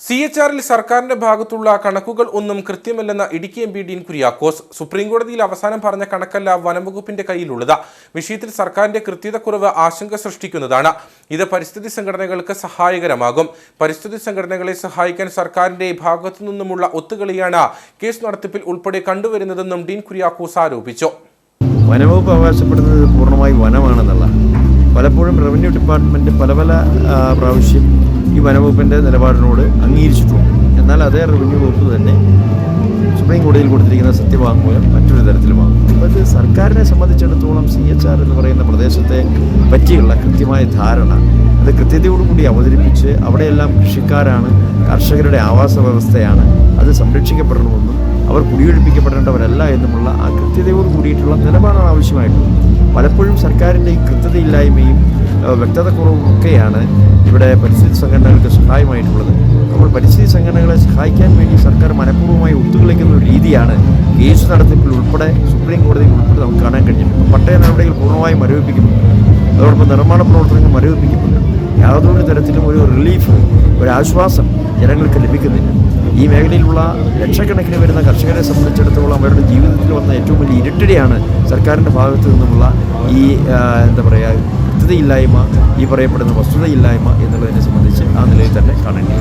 C H ആറിൽ സർക്കാരിന്റെ ഭാഗത്തുള്ള കണക്കുകൾ ഒന്നും കൃത്യമല്ലെന്ന ഇടുക്കി എം പി ഡീൻ കുര്യാക്കോസ് സുപ്രീംകോടതിയിൽ അവസാനം പറഞ്ഞ കണക്കല്ല വനംവകുപ്പിന്റെ കയ്യിലുള്ളത്. വിഷയത്തിൽ സർക്കാരിന്റെ കൃത്യതക്കുറവ് ആശങ്ക സൃഷ്ടിക്കുന്നതാണ്. ഇത് പരിസ്ഥിതി സംഘടനകൾക്ക് സഹായകരമാകും. പരിസ്ഥിതി സംഘടനകളെ സഹായിക്കാൻ സർക്കാരിന്റെ ഭാഗത്തു നിന്നുമുള്ള ഒത്തുകളിയാണ് കേസ് നടത്തിപ്പിൽ ഉൾപ്പെടെ കണ്ടുവരുന്നതെന്നും ഡീൻ കുര്യാക്കോസ് ആരോപിച്ചു. വനംവകുപ്പ് അവകാശപ്പെടുന്നത് പൂർണമായി വനമാണെന്നുള്ള പലപ്പോഴും റവന്യൂ ഡിപ്പാർട്ട്മെന്റ് പല പല പ്രാവശ്യം ഈ വനവകുപ്പിന്റെ നിലപാടിനോട് അംഗീകരിച്ചിട്ടുണ്ട്. എന്നാൽ അതേ റവന്യൂ വകുപ്പ് തന്നെ സുപ്രീം കോടതിയിൽ കൊടുത്തിരിക്കുന്ന സത്യവാങ്മൂലം മറ്റൊരു തരത്തിലുമാണ് അപ്പോൾ ഇത് സർക്കാരിനെ സംബന്ധിച്ചിടത്തോളം സി എച്ച് ആർ എന്ന് പറയുന്ന പ്രദേശത്തെ പറ്റിയുള്ള കൃത്യമായ ധാരണ അത് കൃത്യതയോടുകൂടി അവതരിപ്പിച്ച് അവിടെയെല്ലാം കൃഷിക്കാരാണ് കർഷകരുടെ ആവാസ വ്യവസ്ഥയാണ് അത് സംരക്ഷിക്കപ്പെടണമെന്നും അവർ കുടിയൊഴിപ്പിക്കപ്പെടേണ്ടവരല്ല എന്നുമുള്ള ആ കൃത്യതയോട് കൂടിയിട്ടുള്ള നിലപാടാണ് ആവശ്യമായിട്ടുള്ളത്. പലപ്പോഴും സർക്കാരിന്റെ ഈ കൃത്യതയില്ലായ്മയും വ്യക്തത കുറവുമൊക്കെയാണ് ഇവിടെ പരിസ്ഥിതി സംഘടനകൾക്ക് സഹായമായിട്ടുള്ളത്. അപ്പോൾ പരിസ്ഥിതി സംഘടനകളെ സഹായിക്കാൻ വേണ്ടി സർക്കാർ മനഃപൂർവമായി ഒത്തുകളിക്കുന്ന ഒരു രീതിയാണ് കേസ് നടത്തിപ്പിൽ ഉൾപ്പെടെ സുപ്രീം കോടതിയിൽ ഉൾപ്പെടെ നമുക്ക് കാണാൻ കഴിഞ്ഞിട്ടുണ്ട് പട്ടയ നടപടികൾ പൂർണമായും മരവിപ്പിക്കുന്നുണ്ട്. അതോടൊപ്പം നിർമ്മാണ പ്രവർത്തനങ്ങൾ മരവിപ്പിക്കപ്പെട്ടു യാതൊരു തരത്തിലും ഒരു റിലീഫ് ഒരു ആശ്വാസം ജനങ്ങൾക്ക് ലഭിക്കുന്നില്ല. ഈ മേഖലയിലുള്ള ലക്ഷക്കണക്കിന് വരുന്ന കർഷകരെ സംബന്ധിച്ചിടത്തോളം അവരുടെ ജീവിതത്തിൽ വന്ന ഏറ്റവും വലിയ ഇരുട്ടടിയാണ് സർക്കാരിന്റെ ഭാഗത്തു നിന്നുമുള്ള ഈ എന്താ പറയുക കൃത്യതയില്ലായ്മ ഈ പറയപ്പെടുന്ന വസ്തുതയില്ലായ്മ എന്നുള്ളതിനെ സംബന്ധിച്ച് ആ നിലയിൽ തന്നെ കാണേണ്ടി